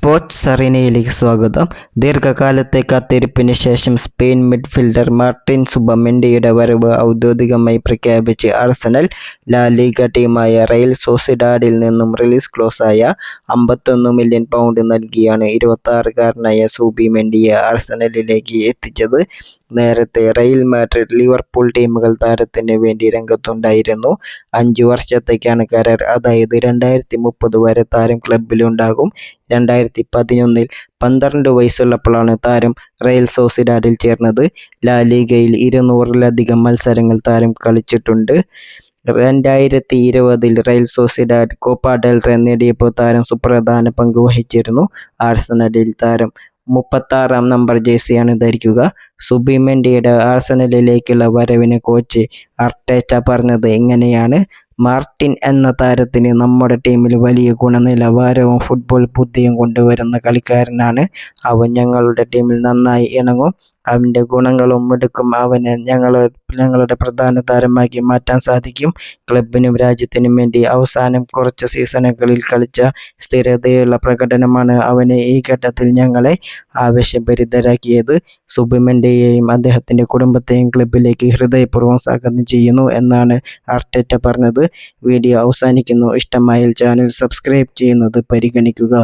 Sports അറീനയിലേക്ക് സ്വാഗതം. ദീർഘകാലത്തെ കാത്തിരിപ്പിന് ശേഷം സ്പെയിൻ മിഡ്ഫീൽഡർ മാർട്ടിൻ സുബമെൻഡിയുടെ വരവ് ഔദ്യോഗികമായി പ്രഖ്യാപിച്ച് ആഴ്സണൽ ലാ ലീഗ ടീമായ റയൽ സോസിഡാഡിൽ നിന്നും റിലീസ് ക്ലോസായ അമ്പത്തൊന്ന് മില്യൺ പൗണ്ട് നൽകിയാണ് ഇരുപത്താറുകാരനായ സുബിമെൻഡിയെ ആഴ്സണലിലേക്ക് എത്തിച്ചത്. നേരത്തെ റയൽ മാഡ്രിഡ് ലിവർപൂൾ ടീമുകൾ താരത്തിന് വേണ്ടി രംഗത്തുണ്ടായിരുന്നു. അഞ്ചു വർഷത്തേക്കാണ് കരാർ. അതായത് രണ്ടായിരത്തി മുപ്പത് വരെ താരം ക്ലബിലുണ്ടാകും രണ്ടായിരത്തി പതിനൊന്നിൽ പന്ത്രണ്ട് വയസ്സുള്ളപ്പോഴാണ് താരം റയൽ സോസിഡാഡിൽ ചേർന്നത്. ലാലിഗയിൽ ഇരുന്നൂറിലധികം മത്സരങ്ങൾ താരം കളിച്ചിട്ടുണ്ട്. രണ്ടായിരത്തി ഇരുപതിൽ Real Sociedad Copa del Rey നേടിയപ്പോൾ താരം സുപ്രധാന പങ്ക് വഹിച്ചിരുന്നു. ആഴ്സണലിൽ താരം മുപ്പത്താറാം നമ്പർ ജേഴ്സിയാണ് ധരിക്കുക. സുബിമെൻഡിയുടെ ആഴ്സണലിലേക്കുള്ള വരവിനെ കോച്ച് അർട്ടേറ്റ പറഞ്ഞത് എങ്ങനെയാണ് മാർട്ടിൻ എന്ന താരത്തിന് നമ്മുടെ ടീമിൽ വലിയ ഗുണനിലവാരവും ഫുട്ബോൾ ബുദ്ധിയും കൊണ്ടുവരുന്ന കളിക്കാരനാണ്. അവൻ ഞങ്ങളുടെ ടീമിൽ നന്നായി ഇണങ്ങും. അവന്റെ ഗുണങ്ങളും മിടുക്കും. അവനെ ഞങ്ങൾ ഞങ്ങളുടെ പ്രധാന താരമാക്കി മാറ്റാൻ സാധിക്കും. ക്ലബിനും രാജ്യത്തിനും വേണ്ടി അവസാനം കുറച്ച് സീസണുകളിൽ കളിച്ച സ്ഥിരതയുള്ള പ്രകടനമാണ് അവനെ ഈ ഘട്ടത്തിൽ ഞങ്ങളെ ആവേശഭരിതരാക്കിയത്. സുബിമെന്റെയെയും അദ്ദേഹത്തിന്റെ കുടുംബത്തെയും ക്ലബിലേക്ക് ഹൃദയപൂർവം സ്വാഗതം ചെയ്യുന്നു എന്നാണ് അർട്ടേറ്റ പറഞ്ഞത്. വീഡിയോ അവസാനിക്കുന്നു. ഇഷ്ടമായാൽ ചാനൽ സബ്സ്ക്രൈബ് ചെയ്യുന്നത് പരിഗണിക്കുക.